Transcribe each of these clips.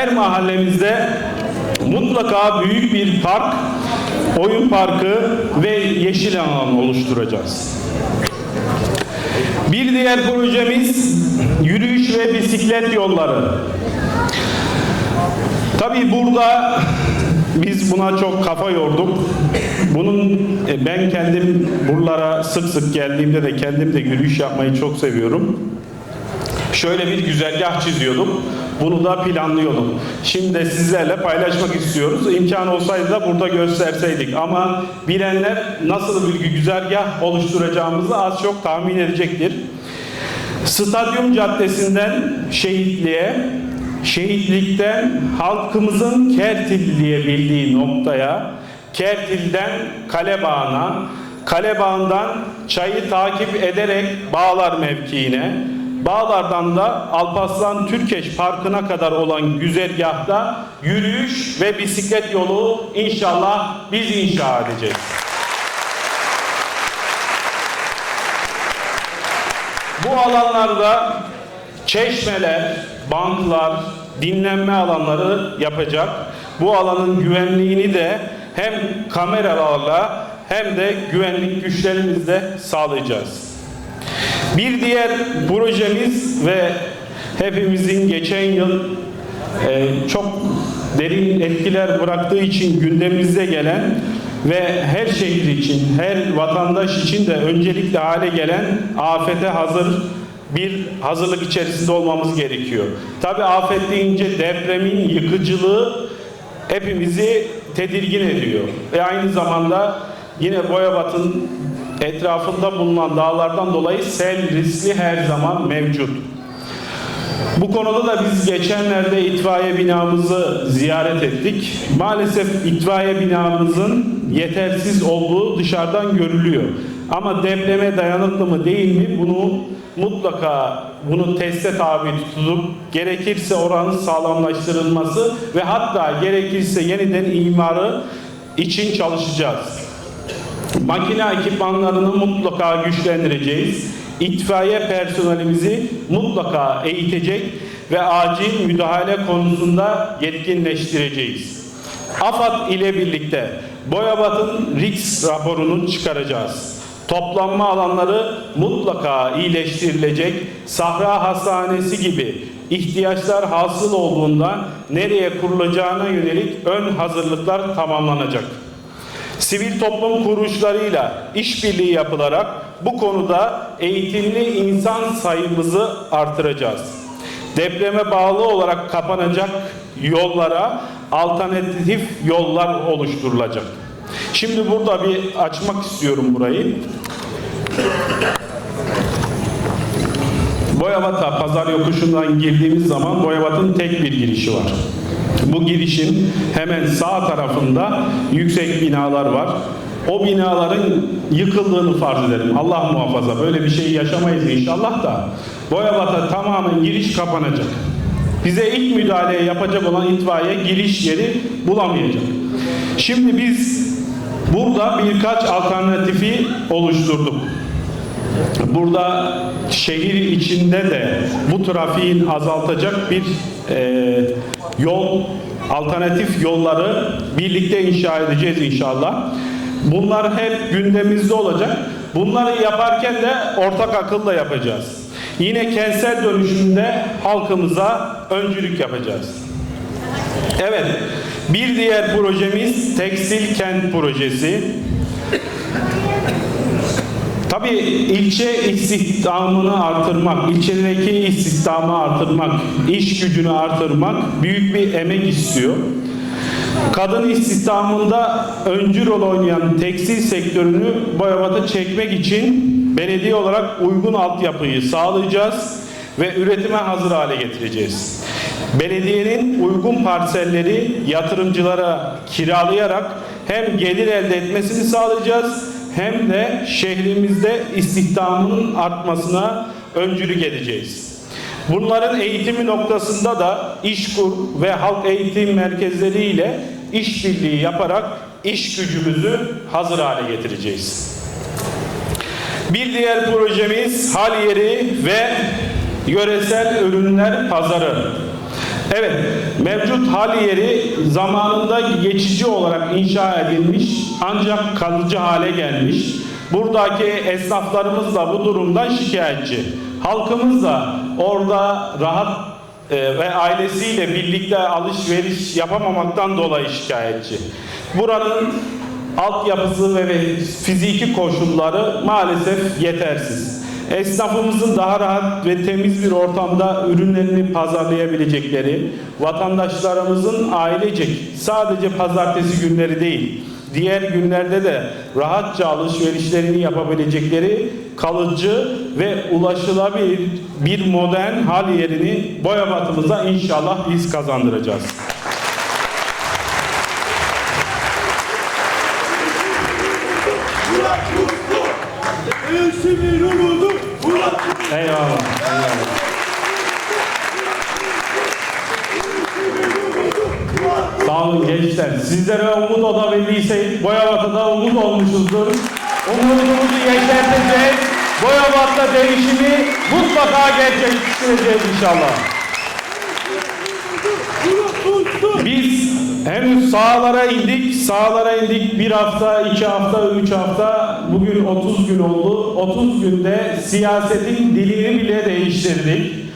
her mahallemizde mutlaka büyük bir park, oyun parkı ve yeşil alan oluşturacağız. Bir diğer projemiz yürüyüş ve bisiklet yolları. Tabii burada biz buna çok kafa yorduk. Bunun e, ben kendim buralara sık sık geldiğimde de kendim de yürüyüş yapmayı çok seviyorum. Şöyle bir güzergah çiziyordum. Bunu da planlıyordum. Şimdi sizlerle paylaşmak istiyoruz. İmkan olsaydı da burada gösterseydik. Ama bilenler nasıl bir güzergah oluşturacağımızı az çok tahmin edecektir. Stadyum Caddesi'nden Şehitliğe, Şehitlik'ten halkımızın Kertil diye bildiği noktaya, Kertil'den Kalebağ'ına, Kalebağ'ından çayı takip ederek Bağlar mevkiine, Bağlar'dan da Alpaslan Türkeş Parkı'na kadar olan güzergahta yürüyüş ve bisiklet yolu inşallah biz inşa edeceğiz. Bu alanlarda çeşmeler, banklar, dinlenme alanları yapacak. Bu alanın güvenliğini de hem kameralarla hem de güvenlik güçlerimizle sağlayacağız. Bir diğer projemiz ve hepimizin geçen yıl e, çok derin etkiler bıraktığı için gündemimize gelen ve her şehir için, her vatandaş için de öncelikli hale gelen afete hazır bir hazırlık içerisinde olmamız gerekiyor. Tabi afet deyince depremin yıkıcılığı hepimizi tedirgin ediyor. Ve aynı zamanda yine Boyabat'ın etrafında bulunan dağlardan dolayı sel riski her zaman mevcut. Bu konuda da biz geçenlerde itfaiye binamızı ziyaret ettik. Maalesef itfaiye binamızın yetersiz olduğu dışarıdan görülüyor. Ama depreme dayanıklı mı değil mi bunu mutlaka bunu teste tabi tutulup gerekirse oranın sağlamlaştırılması ve hatta gerekirse yeniden imarı için çalışacağız. Makine ekipmanlarını mutlaka güçlendireceğiz. İtfaiye personelimizi mutlaka eğitecek ve acil müdahale konusunda yetkinleştireceğiz. AFAD ile birlikte Boyabat'ın RIX raporunu çıkaracağız. Toplanma alanları mutlaka iyileştirilecek. Sahra Hastanesi gibi ihtiyaçlar hasıl olduğunda nereye kurulacağına yönelik ön hazırlıklar tamamlanacak sivil toplum kuruluşlarıyla işbirliği yapılarak bu konuda eğitimli insan sayımızı artıracağız. Depreme bağlı olarak kapanacak yollara alternatif yollar oluşturulacak. Şimdi burada bir açmak istiyorum burayı. Boyabat'a pazar yokuşundan girdiğimiz zaman Boyabat'ın tek bir girişi var. Bu girişin hemen sağ tarafında yüksek binalar var. O binaların yıkıldığını farz edelim. Allah muhafaza böyle bir şey yaşamayız inşallah da. Boyabat'a tamamen giriş kapanacak. Bize ilk müdahale yapacak olan itfaiye giriş yeri bulamayacak. Şimdi biz burada birkaç alternatifi oluşturduk. Burada şehir içinde de bu trafiğin azaltacak bir e, yol, alternatif yolları birlikte inşa edeceğiz inşallah. Bunlar hep gündemimizde olacak. Bunları yaparken de ortak akılla yapacağız. Yine kentsel dönüşümde halkımıza öncülük yapacağız. Evet, bir diğer projemiz Tekstil Kent Projesi. Tabii ilçe istihdamını artırmak, ilçedeki istihdamı artırmak, iş gücünü artırmak büyük bir emek istiyor. Kadın istihdamında öncü rol oynayan tekstil sektörünü Boyabat'a çekmek için belediye olarak uygun altyapıyı sağlayacağız ve üretime hazır hale getireceğiz. Belediyenin uygun parselleri yatırımcılara kiralayarak hem gelir elde etmesini sağlayacağız hem de şehrimizde istihdamın artmasına öncülük edeceğiz. Bunların eğitimi noktasında da İşkur ve halk eğitim merkezleri ile işbirliği yaparak iş gücümüzü hazır hale getireceğiz. Bir diğer projemiz hal yeri ve yöresel ürünler pazarı. Evet, mevcut hal yeri zamanında geçici olarak inşa edilmiş ancak kalıcı hale gelmiş. Buradaki esnaflarımız da bu durumdan şikayetçi. Halkımız da orada rahat e, ve ailesiyle birlikte alışveriş yapamamaktan dolayı şikayetçi. Buranın altyapısı ve fiziki koşulları maalesef yetersiz. Esnafımızın daha rahat ve temiz bir ortamda ürünlerini pazarlayabilecekleri, vatandaşlarımızın ailecek sadece pazartesi günleri değil, diğer günlerde de rahatça alışverişlerini yapabilecekleri kalıcı ve ulaşılabilir bir modern hal yerini Boyabat'ımıza inşallah biz kazandıracağız. Sizlere umut olabildiysek Boyabat'a da umut olmuşuzdur. Umudumuzu yeşerteceğiz. Boyabat'ta değişimi mutlaka gerçekleştireceğiz inşallah. Biz henüz sahalara indik. Sahalara indik bir hafta, iki hafta, üç hafta. Bugün 30 gün oldu. 30 günde siyasetin dilini bile değiştirdik.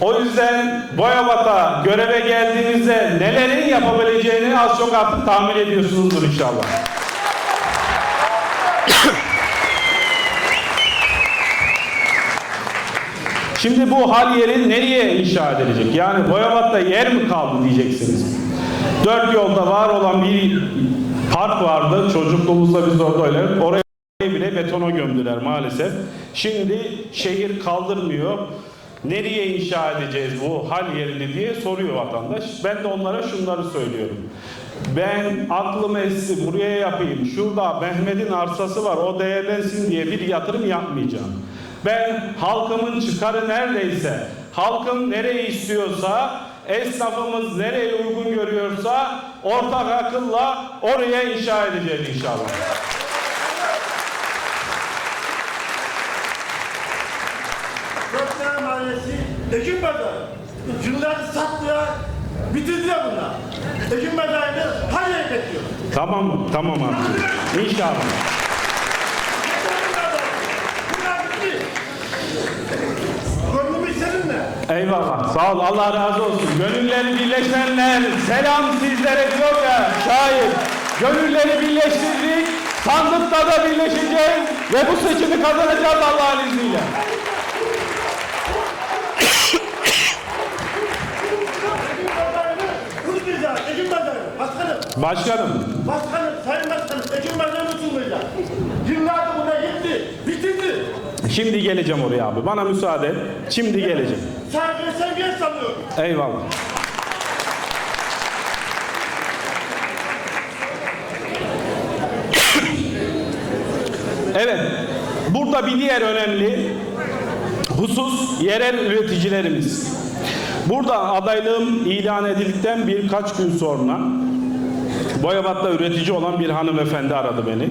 O yüzden Boyabat'a göreve geldiğinizde nelerin yapabileceğini az çok artık tahmin ediyorsunuzdur inşallah. Şimdi bu hal yeri nereye inşa edilecek? Yani Boyabat'ta yer mi kaldı diyeceksiniz. Dört yolda var olan bir park vardı. Çocukluğumuzda biz orada oynardık. Oraya bile betona gömdüler maalesef. Şimdi şehir kaldırmıyor. Nereye inşa edeceğiz bu hal yerini diye soruyor vatandaş. Ben de onlara şunları söylüyorum. Ben aklım esti buraya yapayım. Şurada Mehmet'in arsası var o değerlensin diye bir yatırım yapmayacağım. Ben halkımın çıkarı neredeyse, halkım nereyi istiyorsa, esnafımız nereyi uygun görüyorsa ortak akılla oraya inşa edeceğiz inşallah. Ekim Pazarı. Yıllarını sattılar, bitirdiler bunlar. Ekim Pazarı'nı hayır bekliyor. Tamam? Tamam abi. İnşallah. Eyvallah. Sağ ol. Allah razı olsun. Gönülleri birleşenler selam sizlere diyor ya şair. Gönülleri birleştirdik. Sandıkta da birleşeceğiz ve bu seçimi kazanacağız Allah'ın izniyle. Ekim Pazarı'nı unutmayacağız. Ekim Pazarı. Başkanım, Başkanım. başkanım, sayın başkanım. Ekim Pazarı'nı unutulmayacak. Yıllardır buna gitti, bitirdi. Şimdi geleceğim oraya abi. Bana müsaade. et. Şimdi geleceğim. Saygı sevgiye sanıyorum. Eyvallah. Evet. Burada bir diğer önemli husus yerel üreticilerimiz. Burada adaylığım ilan edildikten birkaç gün sonra Boyabat'ta üretici olan bir hanımefendi aradı beni.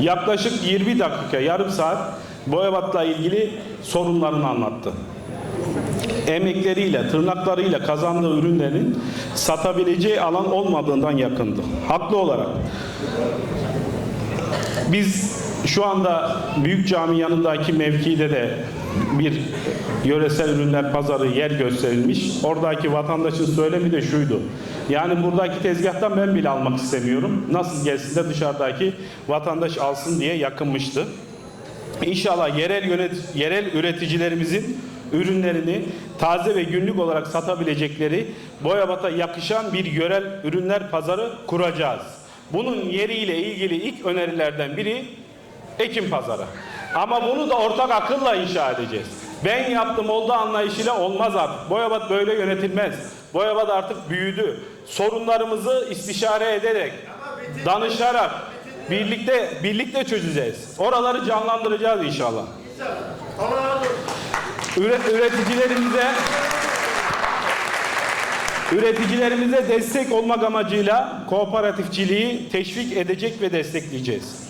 Yaklaşık 20 dakika, yarım saat Boyabat'la ilgili sorunlarını anlattı emekleriyle, tırnaklarıyla kazandığı ürünlerin satabileceği alan olmadığından yakındı. Haklı olarak. Biz şu anda Büyük Cami yanındaki mevkide de bir yöresel ürünler pazarı yer gösterilmiş. Oradaki vatandaşın söylemi de şuydu. Yani buradaki tezgahtan ben bile almak istemiyorum. Nasıl gelsin de dışarıdaki vatandaş alsın diye yakınmıştı. İnşallah yerel yönet yerel üreticilerimizin ürünlerini taze ve günlük olarak satabilecekleri Boyabat'a yakışan bir yörel ürünler pazarı kuracağız. Bunun yeriyle ilgili ilk önerilerden biri Ekim pazarı. Ama bunu da ortak akılla inşa edeceğiz. Ben yaptım oldu anlayışıyla olmaz artık. Boyabat böyle yönetilmez. Boyabat artık büyüdü. Sorunlarımızı istişare ederek, danışarak, birlikte birlikte çözeceğiz. Oraları canlandıracağız inşallah. Üre- üreticilerimize üreticilerimize destek olmak amacıyla kooperatifçiliği teşvik edecek ve destekleyeceğiz.